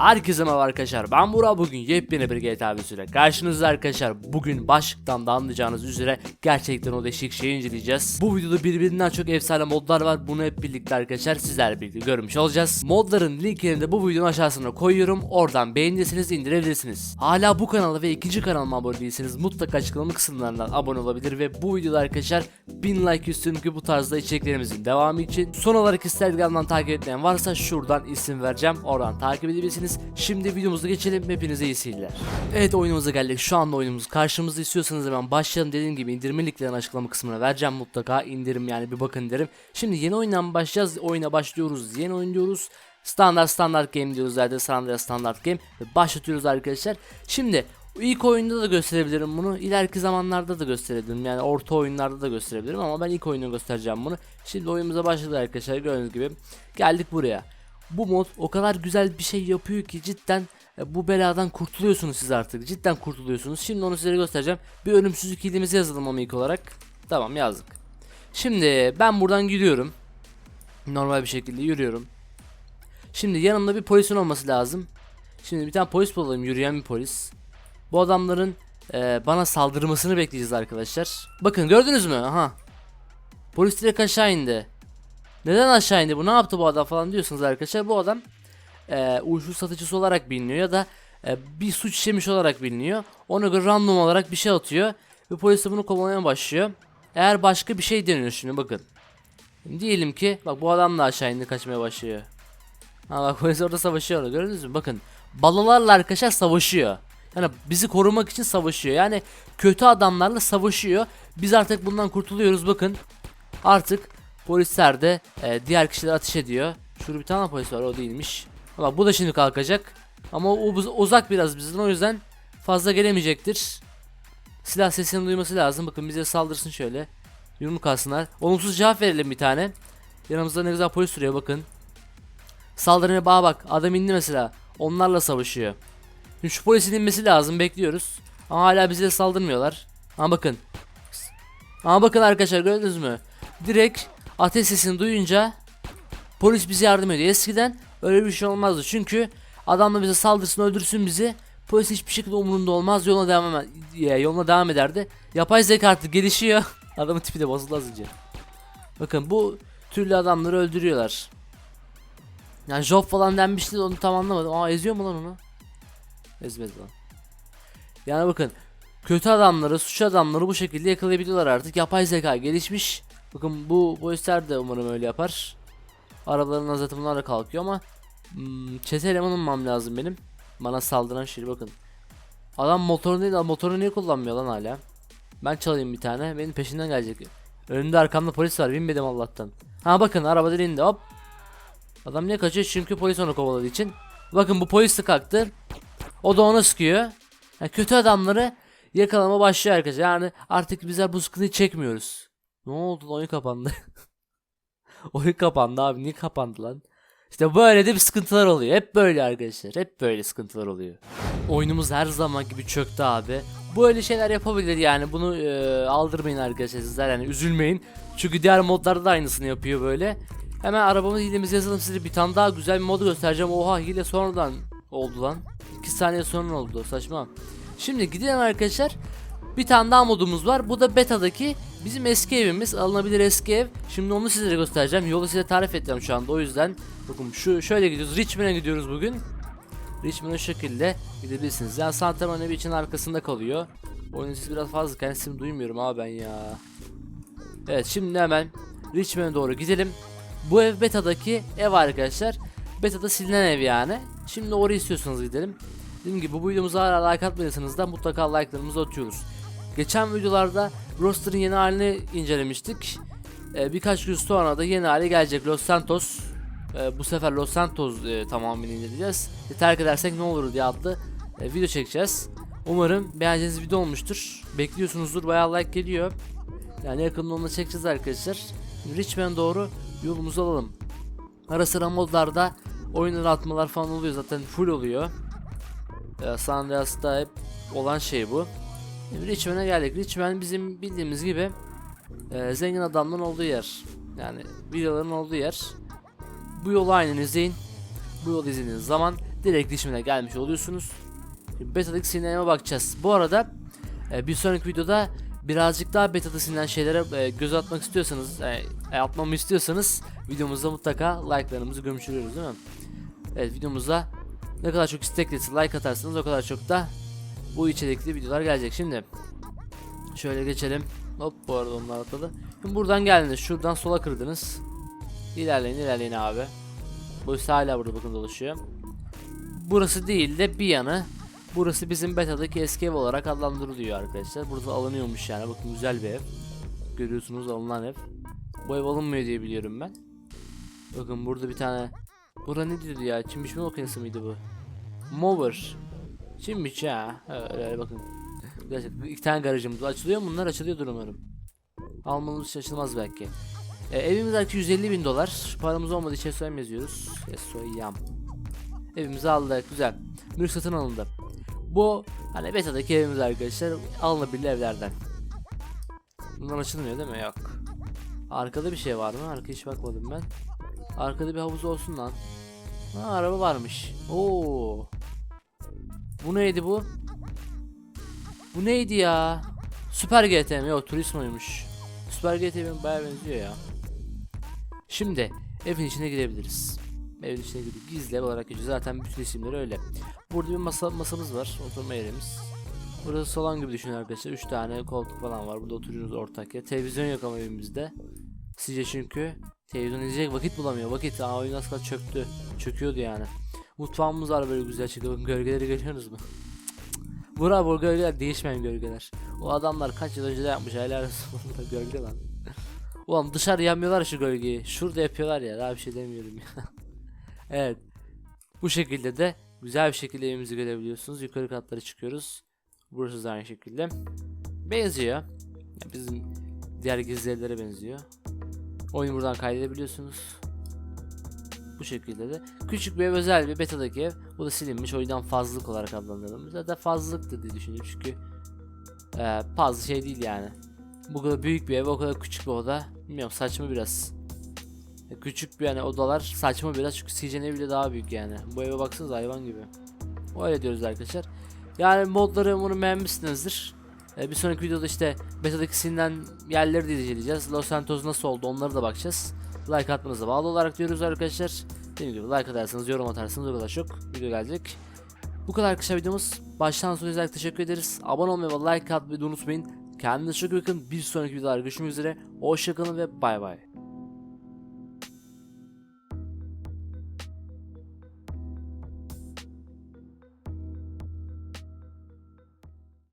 Herkese merhaba arkadaşlar. Ben Burak. Bugün yepyeni bir GTA ile karşınızda arkadaşlar. Bugün başlıktan da anlayacağınız üzere gerçekten o değişik şeyi inceleyeceğiz. Bu videoda birbirinden çok efsane modlar var. Bunu hep birlikte arkadaşlar sizlerle birlikte görmüş olacağız. Modların linkini de bu videonun aşağısına koyuyorum. Oradan beğenirseniz indirebilirsiniz. Hala bu kanala ve ikinci kanalıma abone değilseniz mutlaka açıklama kısımlarından abone olabilir ve bu videoda arkadaşlar 1000 like istiyorum ki bu tarzda içeriklerimizin devamı için. Son olarak Instagram'dan takip etmeyen varsa şuradan isim vereceğim. Oradan takip edebilirsiniz Şimdi videomuza geçelim. Hepinize iyi seyirler. Evet oyunumuza geldik. Şu anda oyunumuz karşımızda istiyorsanız hemen başlayalım. Dediğim gibi indirme linklerini açıklama kısmına vereceğim. Mutlaka indirim yani bir bakın derim. Şimdi yeni oyundan başlayacağız. Oyuna başlıyoruz. Yeni oyun diyoruz. Standart standart game diyoruz. Zaten standart standart game. Ve başlatıyoruz arkadaşlar. Şimdi ilk oyunda da gösterebilirim bunu. İleriki zamanlarda da gösterebilirim. Yani orta oyunlarda da gösterebilirim ama ben ilk oyunu göstereceğim bunu. Şimdi oyunumuza başladık arkadaşlar. Gördüğünüz gibi. Geldik buraya. Bu mod o kadar güzel bir şey yapıyor ki cidden e, bu beladan kurtuluyorsunuz siz artık. Cidden kurtuluyorsunuz. Şimdi onu size göstereceğim. Bir ölümsüzlük ilimizi yazalım ama ilk olarak. Tamam yazdık. Şimdi ben buradan gidiyorum. Normal bir şekilde yürüyorum. Şimdi yanımda bir polisin olması lazım. Şimdi bir tane polis bulalım yürüyen bir polis. Bu adamların e, bana saldırmasını bekleyeceğiz arkadaşlar. Bakın gördünüz mü? Aha. Polis direkt aşağı indi. Neden aşağı indi bu? Ne yaptı bu adam falan diyorsunuz arkadaşlar. Bu adam e, uyuşturucu satıcısı olarak biliniyor ya da e, bir suç işlemiş olarak biliniyor. Ona göre random olarak bir şey atıyor. Ve polis de bunu kovalamaya başlıyor. Eğer başka bir şey deniyor şimdi bakın. Diyelim ki bak bu adam da aşağı indi kaçmaya başlıyor. Ha bak polis orada savaşıyor gördünüz mü? Bakın balalarla arkadaşlar savaşıyor. Yani bizi korumak için savaşıyor. Yani kötü adamlarla savaşıyor. Biz artık bundan kurtuluyoruz bakın. Artık polisler de e, diğer kişiler ateş ediyor. Şurada bir tane polis var o değilmiş. Bak bu da şimdi kalkacak. Ama o uz- uzak biraz bizden o yüzden fazla gelemeyecektir. Silah sesini duyması lazım. Bakın bize saldırsın şöyle. Yumruk alsınlar. Olumsuz cevap verelim bir tane. Yanımızda ne güzel polis duruyor bakın. Saldırmaya bağa bak. Adam indi mesela. Onlarla savaşıyor. Şimdi şu polisin inmesi lazım. Bekliyoruz. Ama hala bize saldırmıyorlar. Ama bakın. Ama bakın arkadaşlar gördünüz mü? Direkt ateş sesini duyunca polis bize yardım ediyor. Eskiden öyle bir şey olmazdı. Çünkü adamla bize saldırsın öldürsün bizi. Polis hiçbir şekilde umurunda olmaz. Yoluna devam, eder, yoluna devam ederdi. Yapay zeka artık gelişiyor. Adamın tipi de bozuldu az önce. Bakın bu türlü adamları öldürüyorlar. Yani job falan denmişti de onu tam anlamadım. Aa eziyor mu lan onu? Ezmedi lan. Yani bakın kötü adamları, suç adamları bu şekilde yakalayabiliyorlar artık. Yapay zeka gelişmiş. Bakın bu polisler de umarım öyle yapar. Arabaların azatı bunlar da kalkıyor ama hmm, çete eleman olmam lazım benim. Bana saldıran şey bakın. Adam motorunu değil, motoru niye kullanmıyor lan hala? Ben çalayım bir tane. Benim peşinden gelecek. Önümde arkamda polis var. Binmedim Allah'tan. Ha bakın araba indi hop. Adam niye kaçıyor? Çünkü polis onu kovaladığı için. Bakın bu polis de kalktı. O da ona sıkıyor. Yani kötü adamları yakalama başlıyor arkadaşlar. Yani artık bizler bu sıkıntıyı çekmiyoruz. Ne oldu lan oyun kapandı. oyun kapandı abi. Niye kapandı lan? İşte böyle de bir sıkıntılar oluyor. Hep böyle arkadaşlar. Hep böyle sıkıntılar oluyor. Oyunumuz her zaman gibi çöktü abi. Böyle şeyler yapabilir yani. Bunu e, aldırmayın arkadaşlar sizler yani üzülmeyin. Çünkü diğer modlarda da aynısını yapıyor böyle. Hemen arabamız hilemizi yazalım size bir tane daha güzel bir modu göstereceğim. Oha hile sonradan oldu lan. 2 saniye sonra oldu saçma. Şimdi gidelim arkadaşlar. Bir tane daha modumuz var. Bu da beta'daki bizim eski evimiz. Alınabilir eski ev. Şimdi onu sizlere göstereceğim. Yolu size tarif edeceğim şu anda. O yüzden bakın şu şöyle gidiyoruz. Richmond'a gidiyoruz bugün. Richmond'a şu şekilde gidebilirsiniz. Yani Santa Monica için arkasında kalıyor. Oyunun sesi biraz fazla. Kendisini duymuyorum abi ben ya. Evet şimdi hemen Richmond'a doğru gidelim. Bu ev beta'daki ev arkadaşlar. Beta'da silinen ev yani. Şimdi oraya istiyorsanız gidelim. Dediğim gibi bu videomuza hala like atmadıysanız da mutlaka like'larımızı atıyoruz. Geçen videolarda roster'ın yeni halini incelemiştik. Ee, birkaç gün sonra da yeni hali gelecek Los Santos. Ee, bu sefer Los Santos e, tamamını inceleyeceğiz. E, terk edersek ne olur diye adlı e, video çekeceğiz. Umarım beğeneceğiniz video olmuştur. Bekliyorsunuzdur bayağı like geliyor. Yani yakında onu çekeceğiz arkadaşlar. Richmond doğru yolumuzu alalım. Ara sıra modlarda oyunları atmalar falan oluyor zaten full oluyor. Ee, San Andreas'ta hep olan şey bu. Richmond'a geldik. Richmond bizim bildiğimiz gibi e, zengin adamların olduğu yer. Yani villaların olduğu yer. Bu yolu aynen izleyin. Bu yolu izlediğiniz zaman direkt dişimine gelmiş oluyorsunuz. Beta'daki sinirlerime bakacağız. Bu arada e, bir sonraki videoda birazcık daha beta'da silinen şeylere e, göz atmak istiyorsanız, e, e, atmamı istiyorsanız videomuzda mutlaka like'larımızı gömçürüyoruz değil mi? Evet videomuzda ne kadar çok istek gelirse like atarsanız o kadar çok da bu içerikli videolar gelecek. Şimdi şöyle geçelim. Hop bu arada onlar atladı. Şimdi buradan geldiniz. Şuradan sola kırdınız. İlerleyin ilerleyin abi. Bu hala burada bakın dolaşıyor. Burası değil de bir yanı. Burası bizim beta'daki eski ev olarak adlandırılıyor arkadaşlar. Burada alınıyormuş yani. Bakın güzel bir ev. Görüyorsunuz alınan ev. Bu ev alınmıyor diye biliyorum ben. Bakın burada bir tane Bura ne diyordu ya? Çim biçme makinesi miydi bu? Mower. Çim biç ha. Öyle, öyle bakın. Gerçekten iki tane garajımız. Açılıyor bunlar? Açılıyordur umarım. Almamız için açılmaz belki. E, evimiz belki 150 bin dolar. Paramız olmadığı için SOM yazıyoruz. SOYAM. Evimizi aldık. Güzel. Mülk satın alındı. Bu hani beta'daki evimiz arkadaşlar. Alınabilir evlerden. Bunlar açılmıyor değil mi? Yok. Arkada bir şey var mı? Arka hiç bakmadım ben. Arkada bir havuz olsun lan. Ha araba varmış. Oo. Bu neydi bu? Bu neydi ya? Süper GT mi? Yok Turismo'ymuş. Süper GT benim bayağı benziyor ya. Şimdi evin içine girebiliriz. Evin içine girip gizli olarak geçiyor. Zaten bütün isimleri öyle. Burada bir masa masamız var. Oturma yerimiz. Burası salon gibi düşünün arkadaşlar. 3 tane koltuk falan var. Burada oturuyoruz ortak ya. Televizyon yok ama evimizde. Sizce çünkü televizyon izleyecek vakit bulamıyor. Vakit aa oyun az çöktü. Çöküyordu yani. Mutfağımız var böyle güzel. Bakın gölgeleri görüyorsunuz mu? Bura bu gölgeler değişmeyen gölgeler. O adamlar kaç yıl önce de yapmış helal olsun gölge lan. Ulan dışarı yanmıyorlar şu gölgeyi. Şurada yapıyorlar ya daha bir şey demiyorum ya. evet. Bu şekilde de güzel bir şekilde evimizi görebiliyorsunuz. Yukarı katlara çıkıyoruz. Burası da aynı şekilde. Benziyor. Bizim diğer gizli benziyor. Oyunu buradan kaydedebiliyorsunuz. Bu şekilde de. Küçük bir ev özel bir betadaki ev. Bu da silinmiş o yüzden fazlalık olarak adlandırılmış. Zaten fazlalıktır diye düşünüyorum çünkü e, fazla şey değil yani. Bu kadar büyük bir ev o kadar küçük bir oda. Bilmiyorum saçma biraz. E, küçük bir yani odalar saçma biraz çünkü CJ'nin evi bile daha büyük yani. Bu eve baksanız hayvan gibi. Öyle diyoruz arkadaşlar. Yani modları umarım beğenmişsinizdir. E, bir sonraki videoda işte betadaki silinen yerleri de inceleyeceğiz. Los Santos nasıl oldu onlara da bakacağız. Like atmanıza bağlı olarak diyoruz arkadaşlar. Dediğim gibi like atarsanız yorum atarsanız o kadar çok video gelecek. Bu kadar kısa videomuz. Baştan sona izleyerek teşekkür ederiz. Abone olmayı ve like atmayı unutmayın. Kendinize çok bakın. Bir sonraki videolarda görüşmek üzere. Hoşçakalın ve bay bay.